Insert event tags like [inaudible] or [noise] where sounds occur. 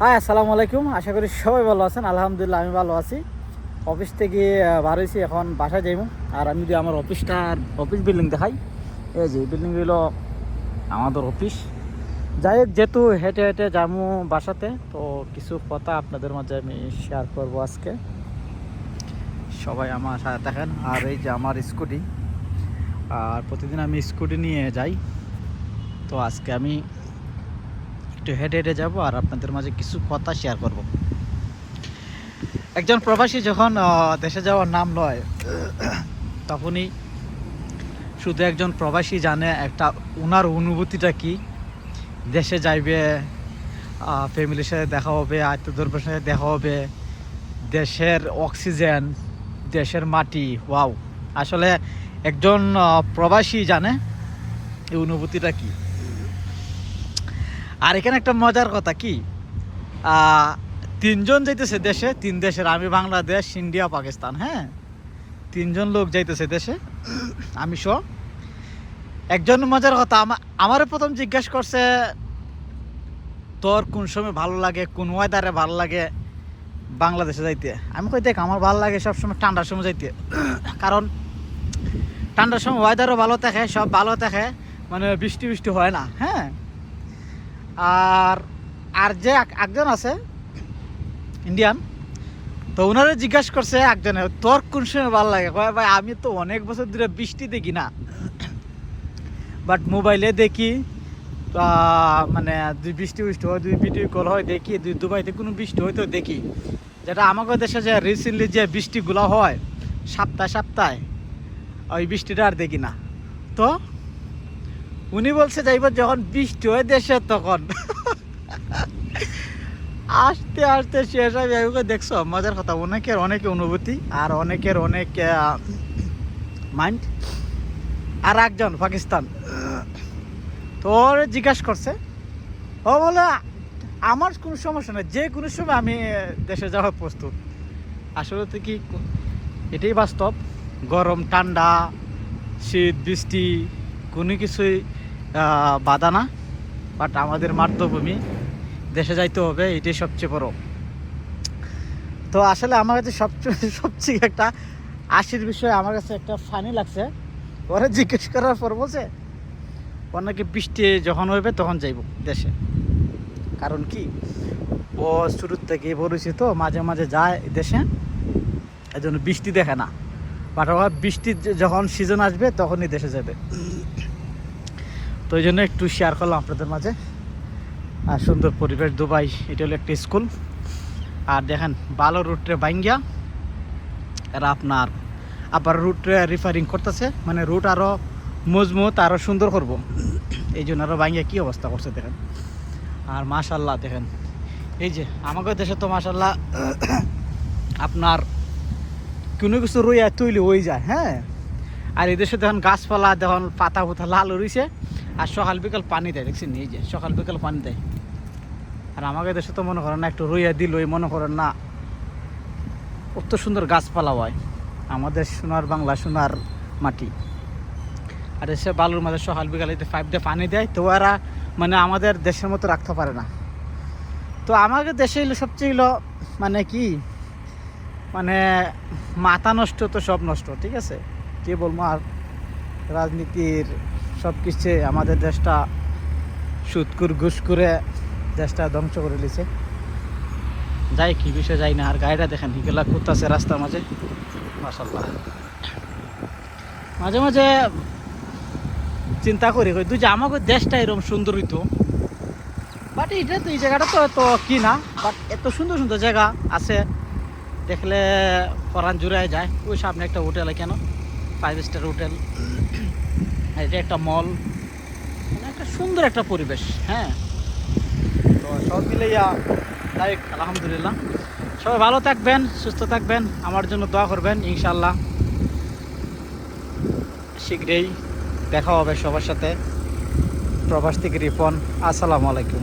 High, আসসালামু আলাইকুম। আশা করি সবাই ভালো আছেন। আলহামদুলিল্লাহ, আমি ভালো আছি। অফিস থেকে বার হয়েছি, এখন বাসায় যাইব। আর আমি যদি আমার অফিসটার অফিস বিল্ডিং দেখাই। এই যে, বিল্ডিং হলো আমাদের অফিস। যাই হোক, যেহেতু হেঁটে হেঁটে যাব বাসাতে, তো কিছু কথা আপনাদের মাঝে আমি শেয়ার করব আজকে। সবাই আমার সাথে দেখেন আর এই যে আমার স্কুটি, আর প্রতিদিন আমি স্কুটি নিয়ে যাই। তো আজকে আমি একটু হেঁটে হেঁটে যাব আর আপনাদের মাঝে কিছু কথা শেয়ার করব। একজন প্রবাসী যখন দেশে যাওয়ার নাম লয়, তখনই শুধু একজন প্রবাসী জানে একটা ওনার অনুভূতিটা কি। দেশে যাইবে ফ্যামিলির সাথে দেখা হবে, আত্মীয়দের সাথে দেখা হবে, দেশের অক্সিজেন দেশের মাটি ওয়াও আসলে একজন প্রবাসী জানে এই অনুভূতিটা কি। আর এখানে একটা মজার কথা কি? তিনজন যাইতেছে দেশে, তিন দেশের আমি বাংলাদেশ, ইন্ডিয়া, পাকিস্তান হ্যাঁ? তিনজন লোক যাইতেছে দেশে, আমি সহ। একজন মজার কথা আমার প্রথম জিজ্ঞাসা করছে, তোর কোন সময় ভালো লাগে, কোন ওয়েদারে ভালো লাগে বাংলাদেশে যাইতে? আমি কই, দেখ, আমার ভালো লাগে সবসময় ঠান্ডার সময় যাইতে। কারণ ঠান্ডার সময় ওয়েদারও ভালো থাকে, সব ভালো থাকে মানে বৃষ্টি বৃষ্টি হয় না হ্যাঁ? আর আর যে একজন আছে ইন্ডিয়ান তো ওনারা জিজ্ঞাসা করছে একজনে, তোর কোন সময় ভালো লাগে? কয়, ভাই, আমি তো অনেক বছর ধরে বৃষ্টি দেখি না। বাট মোবাইলে দেখি মানে দুই বৃষ্টি বৃষ্টি হয় দুই ভিডিও কল হয়, দেখি, দুই দুবাইতে কোনো বৃষ্টি হয় তো দেখি। যেটা আমাদের দেশে যে রিসেন্টলি যে বৃষ্টিগুলো হয়, সপ্তাহে সপ্তাহে, ওই বৃষ্টিটা আর দেখি না। তো উনি বলছে যাইব যখন বৃষ্টি হয় দেশে তখন। আস্তে আস্তে শেষ হবে এগুলো দেখছ, মজার কথা, অনেকের অনেক অনুভূতি আর অনেকের অনেক মাইন্ড আর একজন, পাকিস্তান। তো ওর জিজ্ঞাসা করছে, ও বলে, আমার কোনো সমস্যা নেই, যে কোনো সময় আমি দেশে যাওয়ার প্রস্তুত। আসলে তো কি, এটাই বাস্তব। গরম, ঠান্ডা, শীত, বৃষ্টি, কোনো কিছুই বাধা না বাট আমাদের মাতৃভূমি, দেশে যাইতে হবে, এটাই সবচেয়ে বড়। তো আসলে আমার কাছে সবচেয়ে [laughs] সবচেয়ে একটা আশির বিষয়, আমার কাছে একটা ফানি লাগছে। ওরা জিজ্ঞেস করার পর বলছে, ওর নাকি বৃষ্টি যখন হইবে তখন যাইব দেশে। কারণ কি? ও শুরুর থেকে বলেছি তো মাঝে মাঝে যায় দেশে এই জন্য বৃষ্টি দেখে না। বাট ওরা বৃষ্টির যখন সিজন আসবে তখনই দেশে যাবে। এই জন্য একটু শেয়ার করলাম আপনাদের মাঝে। আর সুন্দর পরিবেশ, দুবাই, এটা হলো একটা স্কুল আর দেখেন, ভালো রুটে বাইঙ্গিয়া এরা আপনার আবার রুট রিফারিং করতেছে। মানে রুট আরও মজবুত আরও সুন্দর করব। এই জন্য আরও বাইঙ্গিয়া কী অবস্থা করছে দেখেন। আর মাশাল্লাহ দেখেন, এই যে আমাদের দেশে তো মাশাল্লাহ আপনার কোনো কিছু রইয়া তৈলি হয়ে যায় হ্যাঁ? আর এই দেশে দেখুন গাছপালা, দেখুন পাতা ফুতা লাল রইছে আর সকাল বিকাল পানি দেয় দেখছি এই যে সকাল বিকাল পানি দেয়। আর আমাকে দেশে তো মনে করেন না, একটু রইয়া দিল মনে করেন না। কত সুন্দর গাছপালা হয়। আমাদের সোনার বাংলা, সোনার মাটি। আর এসে বালুর মাঝে সকাল বিকালে পাইপ দিয়ে পানি দেয়, তো ওরা মানে আমাদের দেশের মতো রাখতে পারে না। তো আমাদের দেশে হলো সবচেয়ে হলো মানে কি? মানে মাথা নষ্ট তো সব নষ্ট, ঠিক আছে? কি বলব আর? রাজনীতির সব কিছু আমাদের দেশটা সুৎকুর ঘুষ করে দেশটা ধ্বংস করে দিয়েছে। যাই, কি বিষয় যাই না, আর গাড়িটা দেখেন হিগেলা করতেছে রাস্তার মাঝে। মাসাল্লাহ মাঝে মাঝে চিন্তা করি তুই যে আমাকে দেশটা এরকম সুন্দর হইতো। বাট এটা তো এই জায়গাটা তো এত কি না, বাট এত সুন্দর সুন্দর জায়গা আছে। দেখলে পরাণ জুড়ায় যায়। ওই সামনে একটা হোটেল, কেন? Five star hotel. এটা একটা মল মানে একটা সুন্দর একটা পরিবেশ হ্যাঁ। তো সব মিলে ইয়া যাই আলহামদুলিল্লাহ। সবাই ভালো থাকবেন, সুস্থ থাকবেন, আমার জন্য দোয়া করবেন ইনশাল্লাহ শীঘ্রই দেখা হবে সবার সাথে। প্রবাস থেকে রিপন, আসসালামু আলাইকুম।